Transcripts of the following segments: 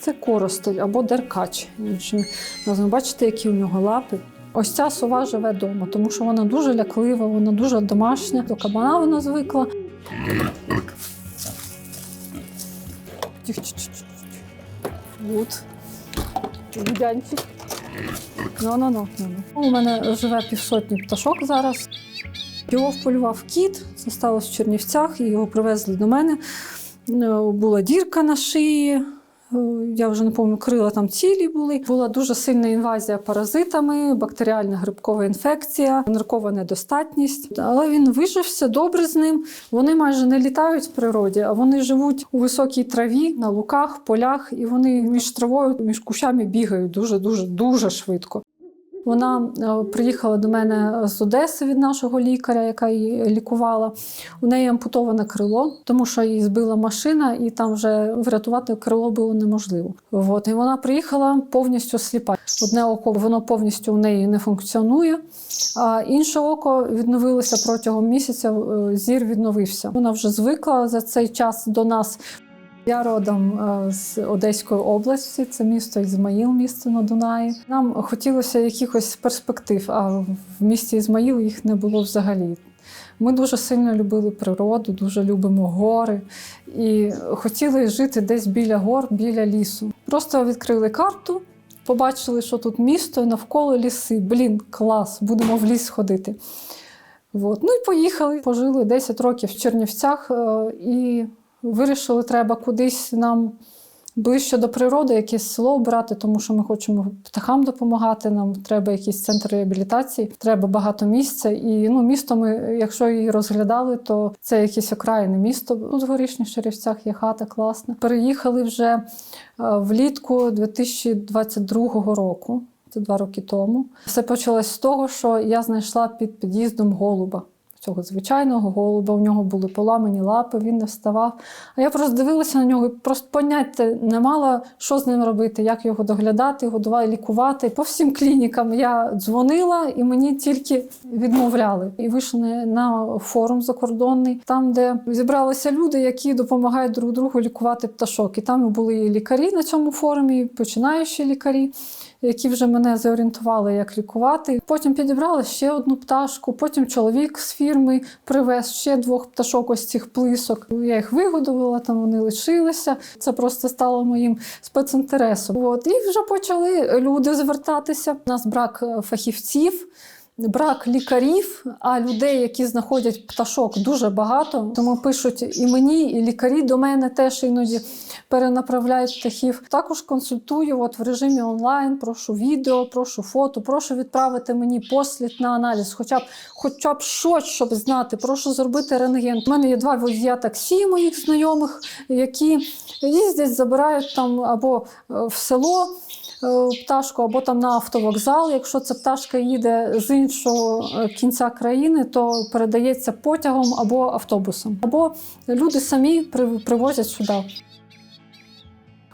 Це коростель або деркач. Бачите, які у нього лапи. Ось ця сова живе вдома, тому що вона дуже ляклива, вона дуже домашня. До кабана вона звикла. От. Будянчик. Ну, ну, ну, ну. У мене живе півсотні пташок зараз. Його вполював кіт, це сталося в Чернівцях, і його привезли до мене. Е, Була дірка на шиї. Е, Я вже не пам'ятаю, крила там цілі були. Була дуже сильна інвазія паразитами, бактеріальна грибкова інфекція, наркова недостатність. Але він вижився добре з ним. Вони майже не літають в природі, а вони живуть у високій траві, на луках, полях, і вони між травою, між кущами бігають дуже, дуже, дуже швидко. Вона е, приїхала до мене з Одеси від нашого лікаря, яка її лікувала. У неї ампутоване крило, тому що її збила машина, і там вже врятувати крило було неможливо. От. І вона приїхала повністю сліпа. Одне око воно повністю у неї не функціонує, а інше око відновилося протягом місяця. е, Зір відновився. Вона вже звикла за цей час до нас. Я родом е, з Одеської області, це місто Ізмаїл, місто на Дунаї. Нам хотілося якихось перспектив, а в місті Ізмаїл їх не було взагалі. Ми дуже сильно любили природу, дуже любимо гори і хотіли жити десь біля гор, біля лісу. Просто відкрили карту, побачили, що тут місто, навколо ліси. Блін, клас, будемо в ліс ходити. От. Ну і поїхали. Пожили 10 років в Чернівцях е, і вирішили, треба кудись нам ближче до природи, якесь село обрати, тому що ми хочемо птахам допомагати. Нам треба якийсь центр реабілітації, треба багато місця. І ну, місто ми, якщо її розглядали, то це якесь окраїне місто. Тут в горішніх Шерівцях є хата класна. Переїхали вже е, влітку 2022 року. Це два роки тому. Все почалось з того, що я знайшла під під'їздом голуба. Цього звичайного голуба, у нього були поламані лапи, він не вставав. А я просто дивилася на нього і просто поняття не мала, що з ним робити, як його доглядати, годувати, лікувати. По всім клінікам я дзвонила і мені тільки відмовляли. І вийшли на форум закордонний, там, де зібралися люди, які допомагають друг другу лікувати пташок. І там були і лікарі на цьому форумі, і починаючі лікарі які вже мене заорієнтували, як лікувати. Потім підібрали ще одну пташку. Потім чоловік з фірми привез ще двох пташок, ось цих плисок. Я їх вигодувала, там вони лишилися. Це просто стало моїм спецінтересом. От і вже почали люди звертатися. У нас брак е, фахівців. Брак лікарів, а людей, які знаходять пташок, дуже багато. Тому пишуть і мені, і лікарі до мене теж іноді перенаправляють птахів. Також консультую от в режимі онлайн. Прошу відео, прошу фото, прошу відправити мені послід на аналіз, хоча б хоча б щось, щоб знати. Прошу зробити рентген. У мене є два водія таксі моїх знайомих, які їздять, забирають там або е, в село е, пташку, або там на автовокзал. Якщо ця пташка їде з іншого е, кінця країни, то передається потягом або автобусом. Або люди самі при- привозять сюди.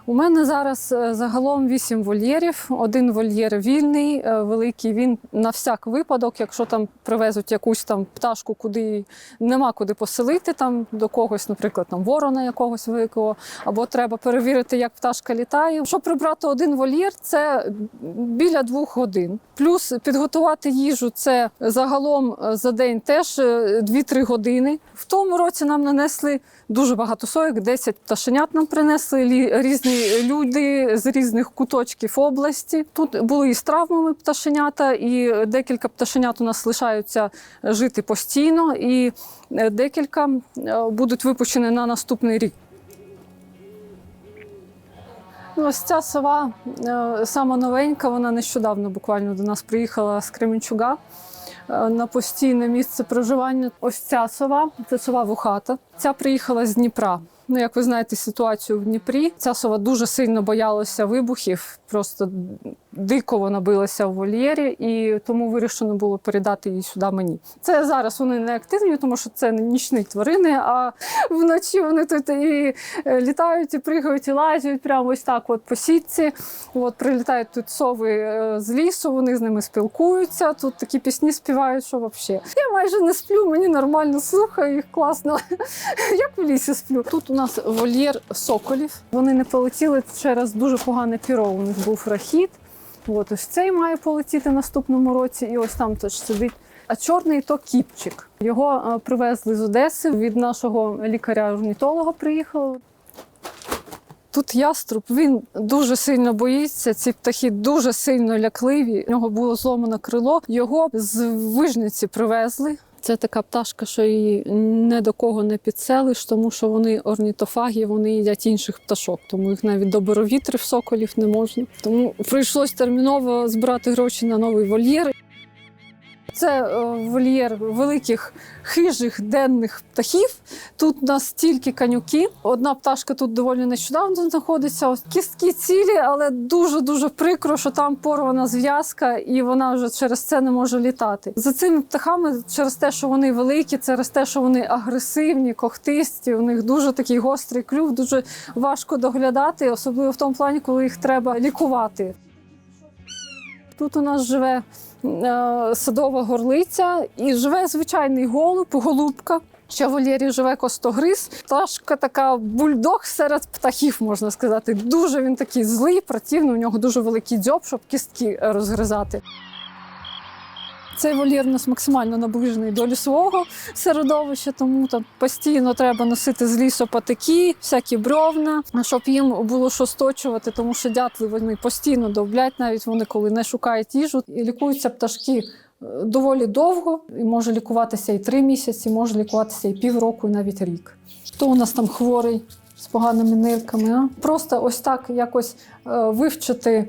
У мене зараз е, загалом вісім вольєрів. Один вольєр вільний, е, великий. Він на всяк випадок, якщо там привезуть якусь там пташку, куди нема куди поселити, там до когось, наприклад, там ворона якогось великого, або треба перевірити, як пташка літає. Щоб прибрати один вольєр, це біля двох годин. Плюс підготувати їжу це загалом е, за день теж е, 2-3 години. В тому році нам нанесли дуже багато соєк, 10 пташенят нам принесли різні люди з різних куточків області. Тут були і з травмами пташенята, і декілька пташенят у нас лишаються жити постійно, і е, декілька е, будуть випущені на наступний рік. Ну, Ось ця сова е, сама новенька, вона нещодавно буквально до нас приїхала з Кременчуга на постійне місце проживання. Ось ця сова, це сова вухата. Ця приїхала з Дніпра. Ну, як ви знаєте, ситуацію в Дніпрі. Ця сова дуже сильно боялася вибухів. Просто дико вона билася в вольєрі, і тому вирішено було передати її сюди мені. Це зараз вони не активні, тому що це не нічні тварини, а вночі вони тут і е, літають, і пригають, і лазять прямо ось так от по сітці. От прилітають тут сови е, з лісу, вони з ними спілкуються. Тут такі пісні співають, що взагалі. Я майже не сплю, мені нормально слухаю їх класно. Як в лісі сплю. Тут у нас вольєр соколів. Вони не полетіли через дуже погане піро. У них був рахіт. От ось цей має полетіти наступному році, і ось там теж сидить. А чорний то кіпчик. Його е, привезли з Одеси від нашого лікаря-орнітолога. Приїхав. Тут яструб, він дуже сильно боїться. Ці птахи дуже сильно лякливі. У нього було зломане крило. Його з вижниці привезли. Це така пташка, що її не до кого не підселиш, тому що вони орнітофаги, вони їдять інших пташок, тому їх навіть до боровітрів соколів не можна. Тому прийшлось терміново збирати гроші на новий вольєр. Це е, вольєр великих хижих денних птахів. Тут у нас тільки канюки. Одна пташка тут доволі нещодавно знаходиться. Ось кістки цілі, але дуже дуже прикро, що там порвана зв'язка, і вона вже через це не може літати. За цими птахами, через те, що вони великі, через те, що вони агресивні, когтисті. У них дуже такий гострий клюв, дуже важко доглядати, особливо в тому плані, коли їх треба лікувати. Тут у нас живе садова горлиця і живе звичайний голуб, голубка. Ще вольєрі живе костогриз. Пташка така бульдог серед птахів, можна сказати. Дуже він такий злий, працівний. у нього дуже великий дзьоб, щоб кістки е, розгризати. Цей вольєр у нас максимально наближений до лісового середовища, тому там постійно треба носити з лісу патики, всякі бровна, щоб їм було що сточувати, тому що дятли вони постійно довблять, навіть вони коли не шукають їжу. І лікуються пташки е, доволі довго, і може лікуватися і три місяці, може лікуватися і півроку, і навіть рік. Хто у нас там хворий з поганими нирками? А? Просто ось так якось е, вивчити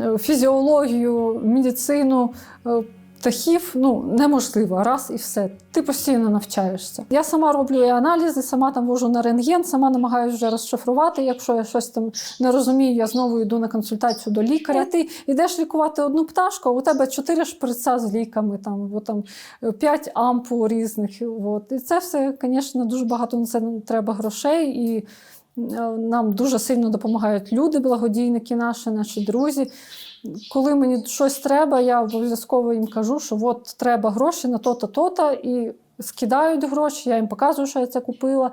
е, фізіологію, медицину. Е, птахів ну неможливо раз і все. Ти постійно навчаєшся. Я сама роблю і аналізи, сама там вожу на рентген, сама намагаюся вже розшифрувати. Якщо я щось там не розумію, я знову йду на консультацію до лікаря. Ти йдеш лікувати одну пташку, а у тебе чотири шприца з ліками, там або там п'ять ампул різних. От. І це все, звісно, дуже багато на це треба грошей і. е, Нам дуже сильно допомагають люди, благодійники наші, наші друзі. Коли мені щось треба, я обов'язково їм кажу, що от треба гроші на то-то, то-то, і скидають гроші, я їм показую, що я це купила.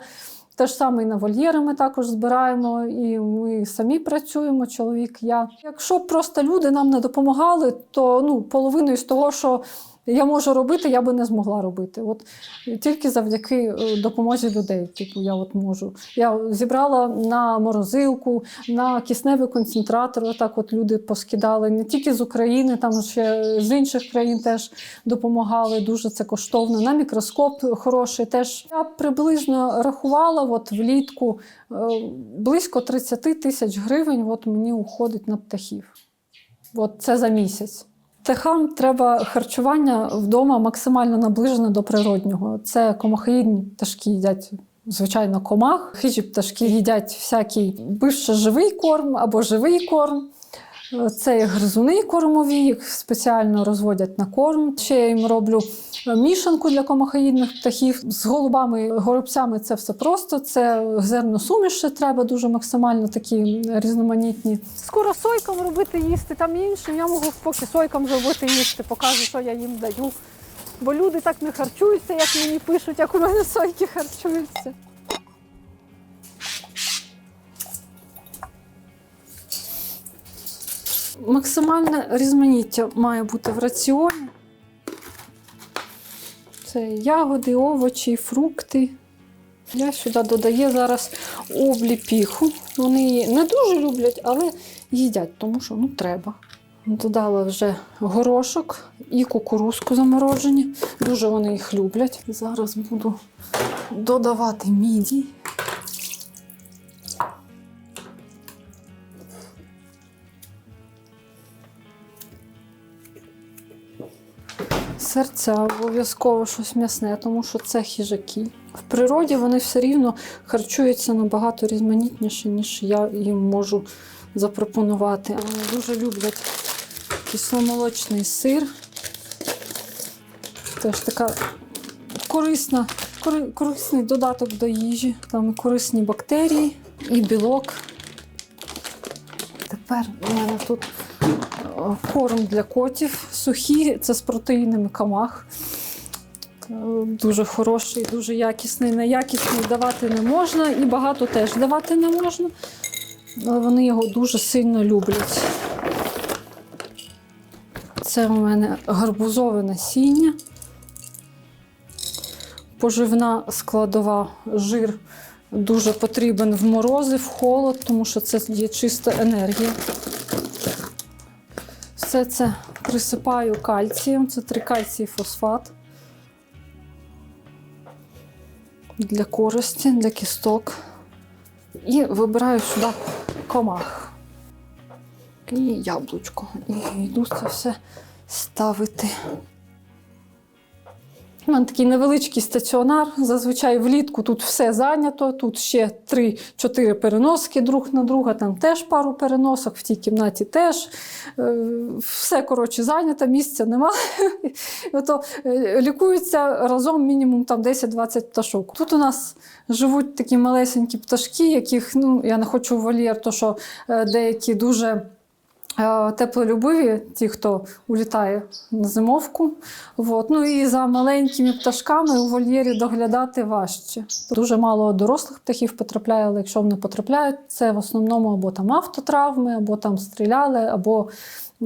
Те ж саме і на вольєри ми також збираємо, і ми самі працюємо, чоловік, я. Якщо просто люди нам не допомагали, то ну, половиною з того, що я можу робити, я би не змогла робити. От тільки завдяки е, допомозі людей. Типу, я от можу. Я зібрала на морозилку, на кисневий концентратор. Отак от люди поскидали не тільки з України, там ще з інших країн теж допомагали. Дуже це коштовно. На мікроскоп хороший теж. Я приблизно рахувала от влітку е, близько 30 тисяч гривень. От мені уходить на птахів. От це за місяць. Птахам треба харчування вдома максимально наближене до природнього. Це комахоїдні пташки їдять. Звичайно, комах. Хижі пташки їдять всякий бивше живий корм або живий корм. Це гризуни кормові, їх спеціально розводять на корм. Ще я їм роблю мішанку для комахоїдних птахів. З голубами, горобцями це все просто. Це зерносуміш ще треба дуже максимально такі різноманітні. Скоро сойкам робити їсти, там іншим. Я можу поки сойкам робити їсти, покажу, що я їм даю. Бо люди так не харчуються, як мені пишуть, як у мене сойки харчуються. Максимальне різноманіття має бути в раціоні. Це ягоди, овочі, фрукти. Я сюди додаю зараз обліпіху. Вони її не дуже люблять, але їдять, тому що ну, треба. Додала вже горошок і кукурузку заморожені. Дуже вони їх люблять. Зараз буду додавати міді. Серця обов'язково щось м'ясне, тому що це хижаки. В природі вони все рівно харчуються набагато різноманітніше, ніж я їм можу запропонувати. Вони дуже люблять кисломолочний сир. Теж така корисна, кори- корисний додаток до їжі. Там корисні бактерії, і білок. Тепер у мене тут е, корм для котів сухі, це з протеїнами камах. Е, Дуже хороший, дуже якісний. Неякісний давати не можна, і багато теж давати не можна. Але вони його дуже сильно люблять. Це у мене гарбузове насіння. Поживна складова жир дуже потрібен в морози, в холод, тому що це є чиста енергія. Все це присипаю кальцієм, це трикальцій фосфат. Для користі, для кісток. І вибираю сюди комах. І яблучко. І йду це все ставити. У мене такий невеличкий стаціонар. Зазвичай влітку тут все зайнято. Тут ще 3-4 переноски друг на друга, там теж пару переносок, в тій кімнаті теж. Е, Все коротше зайнято, місця нема. Ото е, лікуються разом мінімум там 10-20 пташок. Тут у нас живуть такі малесенькі пташки, яких ну, я не хочу вольєр, то що е, деякі дуже. Е, Теплолюбиві, ті, хто улітає на зимовку. От. Ну і за маленькими пташками у вольєрі доглядати важче. Дуже мало дорослих птахів потрапляє, але якщо вони потрапляють, це в основному або там автотравми, або там стріляли, або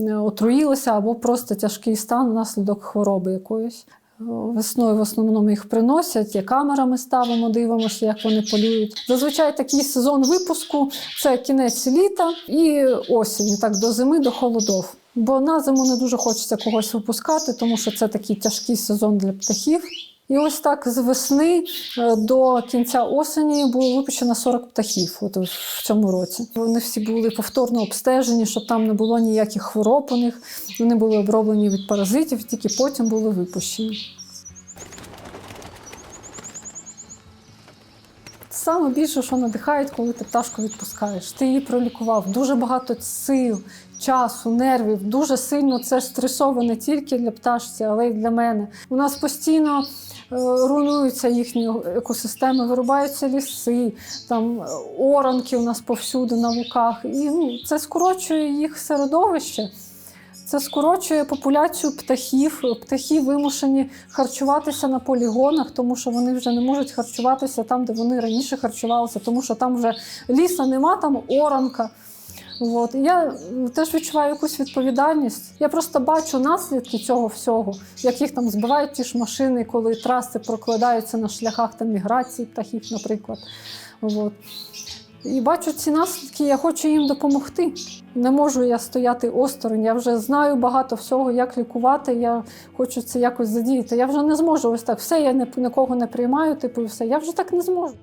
е, отруїлися, або просто тяжкий стан внаслідок хвороби якоїсь. Весною в основному їх приносять, є камерами ставимо, дивимося, як вони полюють. Зазвичай такий сезон випуску це кінець літа і осінь, так до зими, до холодов. Бо на зиму не дуже хочеться когось випускати, тому що це такий тяжкий сезон для птахів. І ось так з весни е, до кінця осені було випущено 40 птахів от в цьому році. Вони всі були повторно обстежені, щоб там не було ніяких хвороб у них. Вони були оброблені від паразитів, тільки потім були випущені. Саме більше, що надихає, коли ти пташку відпускаєш. Ти її пролікував. Дуже багато сил, часу, нервів. Дуже сильно це стресово не тільки для пташці, але й для мене. У нас постійно руйнуються їхні екосистеми, вирубаються ліси, там е, оранки у нас повсюди на луках. І ну, це скорочує їх середовище. Це скорочує популяцію птахів. Птахи вимушені харчуватися на полігонах, тому що вони вже не можуть харчуватися там, де вони раніше харчувалися, тому що там вже ліса нема, там оранка. От. Я теж відчуваю якусь відповідальність. Я просто бачу наслідки цього всього, як їх там збивають ті ж машини, коли траси прокладаються на шляхах там, міграції птахів, наприклад. От. І бачу ці наслідки, я хочу їм допомогти. Не можу я стояти осторонь. Я вже знаю багато всього, як лікувати. Я хочу це якось задіяти. Я вже не зможу ось так. Все, я ні- нікого не приймаю, типу, все. Я вже так не зможу.